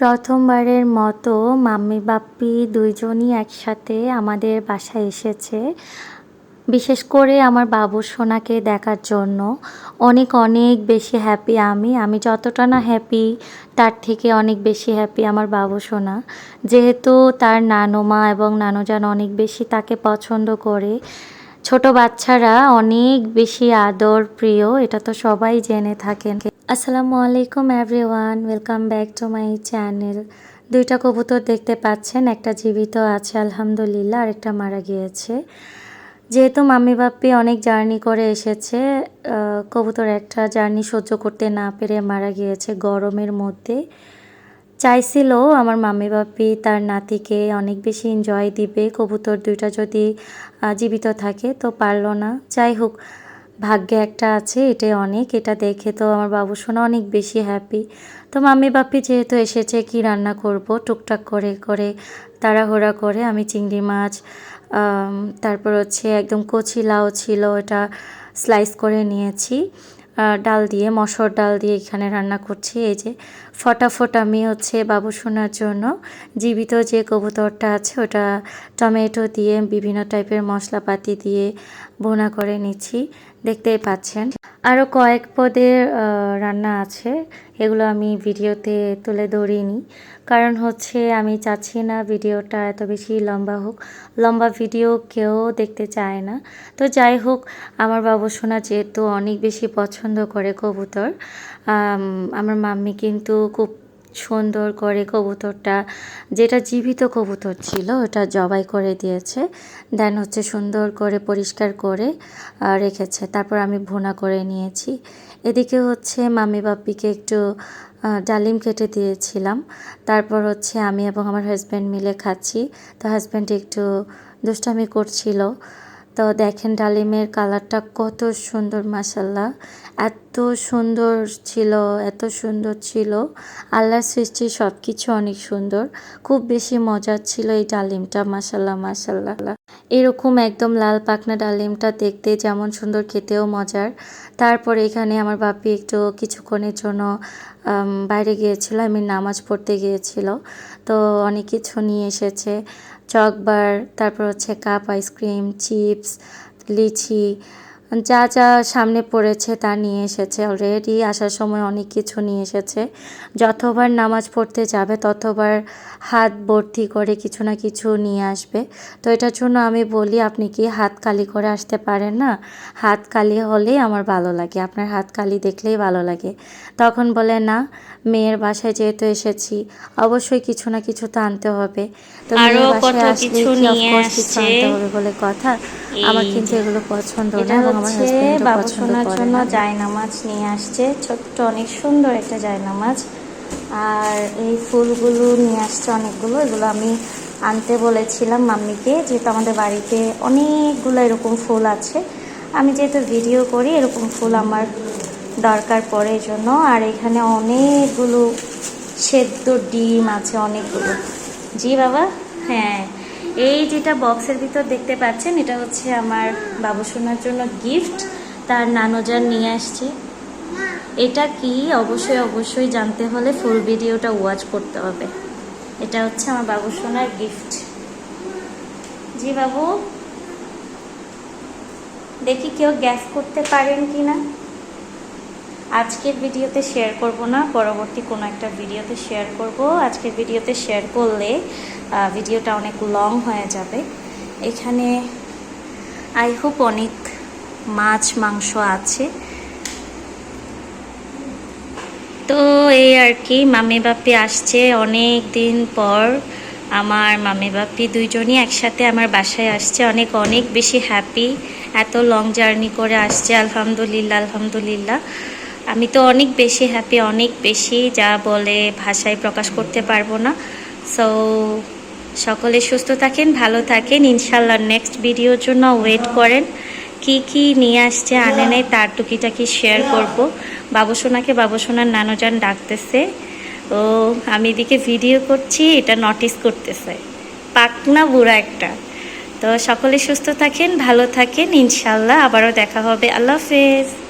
প্রথমবারের মতো মাম্মি বাপ্পি দুইজনই একসাথে আমাদের বাসায় এসেছে। বিশেষ করে আমার বাবু সোনাকে দেখার জন্য। অনেক অনেক বেশি হ্যাপি আমি। আমি যতটা না হ্যাপি তার থেকে অনেক বেশি হ্যাপি আমার বাবু সোনা। যেহেতু তার নানুমা এবং নানুজান অনেক বেশি তাকে পছন্দ করে। ছোট বাচ্চারা অনেক বেশি আদর, প্রিয়, এটা তো সবাই জেনে থাকেন। আসসালামু আলাইকুম everyone, welcome back to my channel. দুইটা কবুতর দেখতে পাচ্ছেন, একটা জীবিত আছে, আলহামদুলিল্লাহ, আরেকটা মারা গিয়েছে। যেহেতু মাম্মি বাপ্পি অনেক জার্নি করে এসেছে কবুতর একটা জার্নি সহ্য করতে না পেরে মারা গিয়েছে গরমের মধ্যে। চাইছিল আমার মাম্মি বাপ্পি তার নাতিকে অনেক বেশি এনজয় দিবে, কবুতর দুইটা যদি জীবিত থাকে তো পারল না। যাই হোক ভাগ্যে একটা আছে, এটাই অনেক, এটা দেখে তো আমার বাবু শোনা অনেক বেশি হ্যাপি তো মাম্মি বাপ্পি যেহেতু এসেছে, কি রান্না করব? টুকটাক করে করে তাড়াহুড়া করে আমি চিংড়ি মাছ তারপর হচ্ছে একদম কচি লাউ ছিল এটা স্লাইস করে নিয়েছি। ডাল দিয়ে, মসুর ডাল দিয়ে এখানে রান্না করছি। এই যে ফটাফট আমি হচ্ছে বাবু সোনার জন্য জীবিত যে কবুতরটা আছে, ওটা টমেটো দিয়ে বিভিন্ন টাইপের মশলাপাতি দিয়ে বোনা করে নিচ্ছি। দেখতেই পাচ্ছেন। আরও কয়েক পদের রান্না আছে। এগুলো আমি ভিডিওতে তুলে ধরিনি। কারণ হচ্ছে আমি চাচ্ছি না ভিডিওটা এত বেশি লম্বা হোক। লম্বা ভিডিও কেউ দেখতে চায় না। তো যাই হোক, আমার বাবু সোনা যেহেতু অনেক বেশি পছন্দ করে কবুতর আমার মাম্মি কিন্তু খুব সুন্দর করে কবুতরটা, যেটা জীবিত কবুতর ছিল, ওটা জবাই করে দিয়েছে। দেন হচ্ছে সুন্দর করে পরিষ্কার করে রেখেছে। তারপর আমি ভুনা করে নিয়েছি। এদিকে হচ্ছে মামি বাপ্পিকে একটু ডালিম কেটে দিয়েছিলাম। তারপর হচ্ছে আমি এবং আমার হাজব্যান্ড মিলে খাচ্ছি। তো হাজব্যান্ড একটু দুষ্টামি করছিল। তো দেখেন ডালিমের কালারটা কত সুন্দর মাসাল্লাহ এত সুন্দর ছিল, এত সুন্দর ছিল। আল্লাহর সৃষ্টি সব কিছু অনেক সুন্দর। খুব বেশি মজার ছিল এই ডালিমটা মাসাল্লাহ মাসাল্লাহ এরকম একদম লাল পাকনা ডালিমটা দেখতে যেমন সুন্দর, খেতেও মজার। তারপর এখানে আমার বাপি একটু কিছুক্ষণের জন্য বাইরে গিয়েছিল আমি নামাজ পড়তে গিয়েছিল। তো অনেক কিছু নিয়ে এসেছে, চকবার, তারপর হচ্ছে কাপ আইসক্রিম চিপস লিচি যা যা সামনে পড়েছে তা নিয়ে এসেছে অলরেডি আসার সময় অনেক কিছু নিয়ে এসেছে। যতবার নামাজ পড়তে যাবে ততবার হাত ভর্তি করে কিছু না কিছু নিয়ে আসবে। তো এটার জন্য আমি বলি আপনি কি হাত কালি করে আসতে পারেন না? হাত কালি হলেই আমার ভালো লাগে আপনার হাত কালি দেখলেই ভালো লাগে। তখন বলে না মেয়ের বাসায় যেহেতু এসেছি অবশ্যই কিছু না কিছু তো আনতে হবে। তো মেয়ের বাসায় আসলে কিছু। আনতে হবে বলে কথা। আমার কিন্তু এগুলো পছন্দ না হচ্ছে বাবু সোনার জন্য জায়নামাজ নিয়ে আসছে ছোট্ট অনেক সুন্দর একটা জায়নামাজ। আর এই ফুলগুলো নিয়ে আসছে অনেকগুলো এগুলো আমি আনতে বলেছিলাম মাম্মিকে যেহেতু আমাদের বাড়িতে অনেকগুলো এরকম ফুল আছে। আমি যেহেতু ভিডিও করি এরকম ফুল আমার দরকার পড়ে জন্য। আর এখানে অনেকগুলো সেদ্ধ ডিম আছে অনেকগুলো। জি বাবা? হ্যাঁ। এই যেটা বক্সের ভিতর দেখতে পাচ্ছেন, এটা হচ্ছে আমার বাবুসোনার জন্য গিফট তার নানুজান নিয়ে আসছে। এটা কি? অবশ্যই অবশ্যই জানতে হলে ফুল ভিডিওটা ওয়াচ করতে হবে। এটা হচ্ছে আমার বাবুসোনার গিফট জি বাবু? দেখি কেউ গ্যাস করতে পারেন কি না আজকের ভিডিওতে শেয়ার করব না, পরবর্তী কোনো একটা ভিডিওতে শেয়ার করব। আজকের ভিডিওতে শেয়ার করলে ভিডিওটা অনেক লং হয়ে যাবে। এখানে আই হোপ অনেক মাছ, মাংস আছে। তো এই আর কি, মামি বাপি আসছে অনেক দিন পর। আমার মামি বাপি দুইজনই একসাথে আমার বাসায় আসছে। অনেক অনেক বেশি হ্যাপি এত লং জার্নি করে আসছে, আলহামদুলিল্লাহ আলহামদুলিল্লাহ। আমি তো অনেক বেশি হ্যাপি অনেক বেশি যা বলে ভাষায় প্রকাশ করতে পারব না। সো সকলে সুস্থ থাকেন, ভালো থাকেন। ইনশাল্লাহ নেক্সট ভিডিওর জন্য ওয়েট করেন। কি কি নিয়ে আসছে আনে নেই তার টুকিটাকি শেয়ার করব। বাবুসোনাকে বাবুসোনার নানুজান ডাকতেছে। ও, আমি এদিকে ভিডিও করছি, এটা নোটিস করতেছে। পাকনা বুড়া একটা। তো সকলে সুস্থ থাকেন, ভালো থাকেন। ইনশাল্লাহ আবারও দেখা হবে। আল্লাহ হাফেজ।